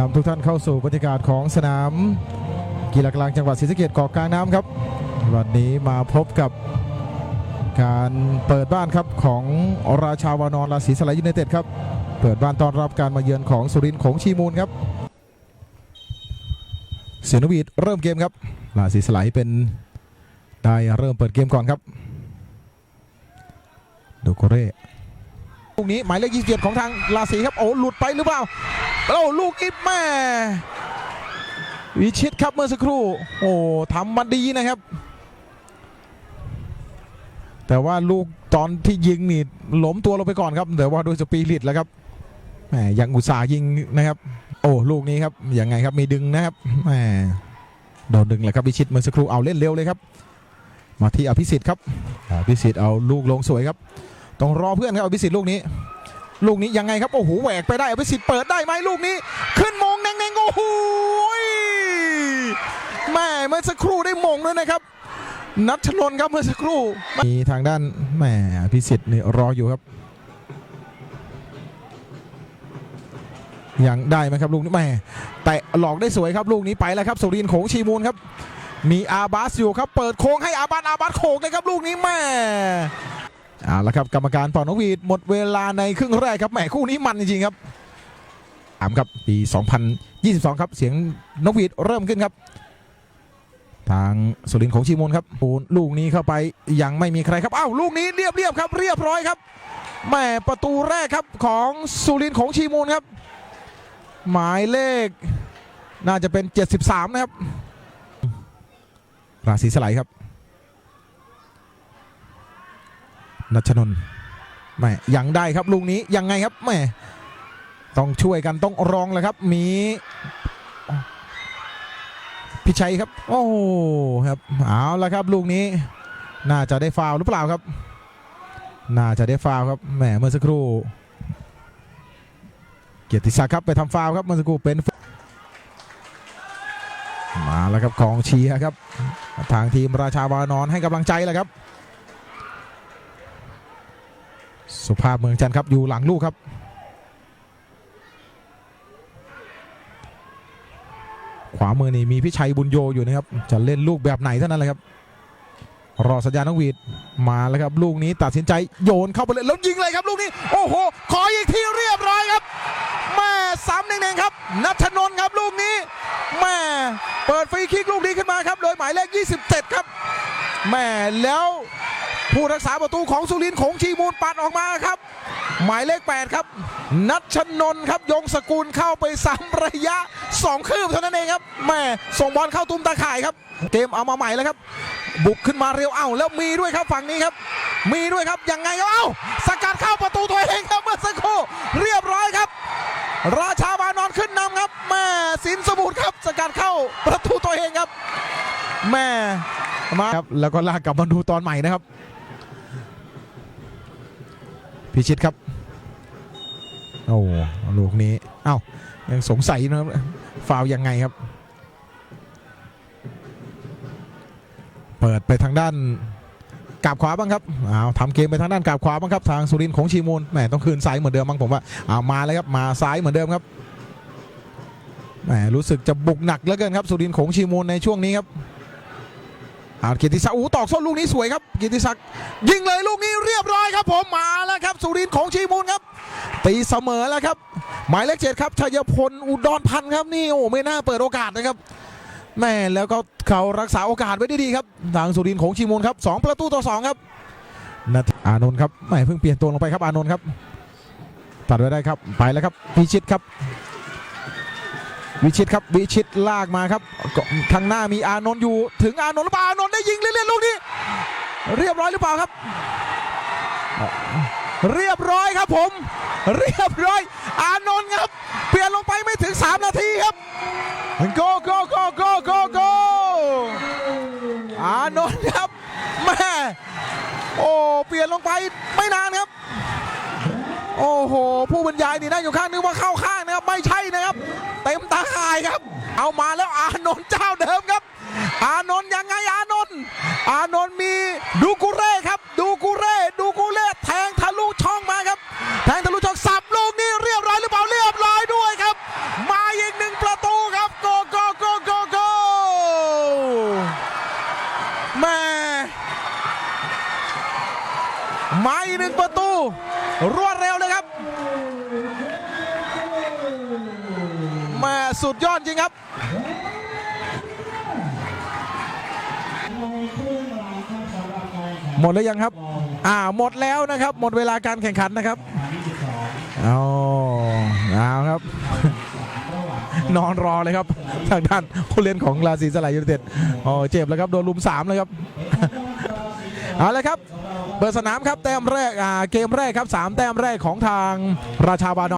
นำทุกท่านเข้าสู่บรรยากาศของสนามกีฬากลางจังหวัดศรีสะเกษเกาะกลางน้ำครับ วันนี้มาพบกับการเปิดบ้านครับของราชาวานอนราศีสลายยูไนเต็ดครับ เปิดบ้านต้อนรับการมาเยือนของสุรินทร์ของชีมูลครับ เสียนวีดเริ่มเกมครับราศีสลายเป็นได้เริ่มเปิดเกมก่อนครับโดโกเร่ ลูกนี้หมายเลข27ของทางราศีครับโอ้หลุดไปหรือเปล่าโอ้ลูกอิดแม่วิชิตครับเมื่อสักครู่ โอ้ทำมาดีนะครับ แต่ว่าลูกตอนที่ยิงนี่หลมตัวลงไปก่อนครับแต่ว่าด้วยสปีริตแล้วครับแหมยังอุตส่าห์ยิงนะครับ โอ้ลูกนี้ครับยังไงครับมีดึงนะครับแหมโดนดึงแหละครับวิชิตเมื่อสักครู่เอาเล่นเร็วเลยครับ มาที่อภิสิทธิ์ครับอภิสิทธิ์เอาลูกลงสวยครับ ต้องรอเพื่อนครับอภิสิทธิ์ลูกนี้ ลูกนี้ยังไงครับโอ้โหแหวกไปได้อภิสิทธิ์เปิดได้ไหมลูกนี้ ขึ้นมงแน่งๆโอ้โหแม่เมื่อสักครู่ได้มงด้วยนะครับนัทชนน์ครับเมื่อสักครู่มีทางด้านแหม่อภิสิทธิ์นี่รออยู่ครับ ยังได้ไหมครับลูกนี้แหม่แต่หลอกได้สวยครับลูกนี้ไปแล้วครับสุรินโขงชีมูลครับ มีอาบาสอยู่ครับ เปิดโค้งให้อาบาสอาบาสโขกเลยครับลูกนี้แม่ เอาละครับกรรมการเป่านกหวีดหมดเวลาในครึ่งแรกครับแหมคู่นี้มันจริงๆครับถามครับปี 2022 ครับเสียงนกหวีดเริ่มขึ้นครับ ทางสุรินของชีมูลครับปูนลูกนี้เข้าไปยังไม่มีใครครับอ้าวลูกนี้เรียบเรียบครับ เรียบร้อยครับแหมประตูแรกครับของสุรินของชีมูลครับ หมายเลข น่าจะเป็น 73 นะครับราศีสไลด์ครับ นัชนนท์แม่ยังได้ครับลูกนี้ยังไงครับแม่ต้องช่วยกันต้องรองเลยครับ มีพิชัยครับ โอ้ครับเอาละครับ ลูกนี้ น่าจะได้ฟาวหรือเปล่าครับ น่าจะได้ฟาวครับแหมเมื่อสักครู่ เกียรติศักดิ์ครับไปทำฟาวครับเมื่อสักครู่เป็นมาแล้วครับกองเชียร์ครับ ทางทีมราชาวานอนให้กำลังใจแหละครับ สุภาพเมืองจันทร์ครับอยู่หลังลูกครับ ขวามือนี่มีพิชัยบุญโยอยู่นะครับ จะเล่นลูกแบบไหนเท่านั้นแหละครับ รอสัญญาณนกหวีดมาแล้วครับ ลูกนี้ตัดสินใจโยนเข้าไปเลยแล้วยิงเลยครับลูกนี้ โอ้โห ขออีกทีเรียบร้อยครับแม่ซ้ำเน่งครับนัทนนท์ครับลูกนี้แม่เปิดฟรีคิกลูกนี้ขึ้นมาครับ โดยหมายเลข 27 ครับแม่แล้ว ผู้รักษาประตูของสุรินทร์ของชีมูลปัดออกมาครับ หมายเลข 8 ครับ นัชนน์ครับยงสกุลเข้าไปซ้ำระยะ 2 คืบเท่านั้นเองครับแม่ส่งบอลเข้าตุ้มตาข่ายครับ เกมเอามาใหม่แล้วครับ บุกขึ้นมาเร็วเอ้าแล้วมีด้วยครับฝั่งนี้ครับ มีด้วยครับยังไงครับเอ้าสกัดเข้าประตูตัวเองครับเมื่อสักครู่เรียบร้อยครับ ราชาบานอนขึ้นนำครับแม่สินสมุทรครับ สกัดเข้าประตูตัวเองครับ แม่มาครับแล้วก็ลากกลับมาดูตอนใหม่นะครับ พิชิตครับ โอ้ลูกนี้ เอ้ายังสงสัยนะครับฟาวยังไงครับ เปิดไปทางด้านกาบขวาบ้างครับอ้าวทำเกมไปทางด้านกาบขวาบ้างครับ ทางสุรินของชีมูลแหมต้องคืนซ้ายเหมือนเดิมมั้งผมว่าอ้าวมาเลยครับ มาซ้ายเหมือนเดิมครับแหมรู้สึกจะบุกหนักเหลือเกินครับ สุรินของชีมูลในช่วงนี้ครับ อ้าเกียรติศักดิ์อู้ตอกส้นลูกนี้สวยครับเกียรติศักดิ์ยิงเลยลูกนี้เรียบร้อยครับผมมาแล้วครับ สุรินทร์ของชีมูลครับ ตีเสมอแล้วครับ หมายเลขเจ็ดครับชัยพลอุดรพันธ์ครับนี่โอ้ไม่น่าเปิดโอกาสนะครับแม่แล้วก็เขารักษาโอกาสไว้ได้ดีครับ ทางสุรินทร์ของชีมูลครับ2ประตูต่อ2ครับนาทีอานนท์ครับแม่เพิ่งเปลี่ยนตัวลงไปครับอานนท์ครับตัดไว้ได้ครับไปแล้วครับวิชิตครับ วิชิตครับวิชิตลากมาครับก็ทางหน้ามีอานนท์อยู่ ถึงอานนท์หรือเปล่าอานนท์ได้ยิงเล่นๆลูกนี้ เรียบร้อยหรือเปล่าครับ เรียบร้อยครับผม เรียบร้อย อานนท์ครับ เปลี่ยนลงไปไม่ถึง 3 นาทีครับโกโกโกโกโกโกอานนท์ครับแม่โอ้เปลี่ยนลงไปไม่นานครับ โอ้โห ผู้บรรยายนี่นั่งอยู่ข้างนึกว่าเข้าข้างนะครับ ไม่ใช่นะครับ เต็มตาข่ายครับ เอามาแล้วอานนท์เจ้าเดิมครับ อานนท์ยังไงอานนท์อานนท์มีดูกูเร่ครับ ดูกูเร่ดูกูเร่แทงทะลุช่องมาครับ แทงทะลุช่องสับลูกนี้เรียบร้อยหรือเปล่าเรียบร้อยด้วยครับ มาอีกหนึ่งประตูครับโกโกโกโกโกแม่มาอีกหนึ่งประตูรวด สุดยอดจริงครับ หมดแล้วยังครับ อ่าหมดแล้วนะครับ หมดเวลาการแข่งขันนะครับเอาเอาครับ นอนรอเลยครับทางด้านผู้เล่นของราศีสลายยูเต็ดอ๋อเจ็บแล้วครับโดนลุมสามเลยครับเอาเลยครับเปิดสนามครับแต้มแรกอ่าเกมแรกครับสามแต้มแรกของทางราชาบานอ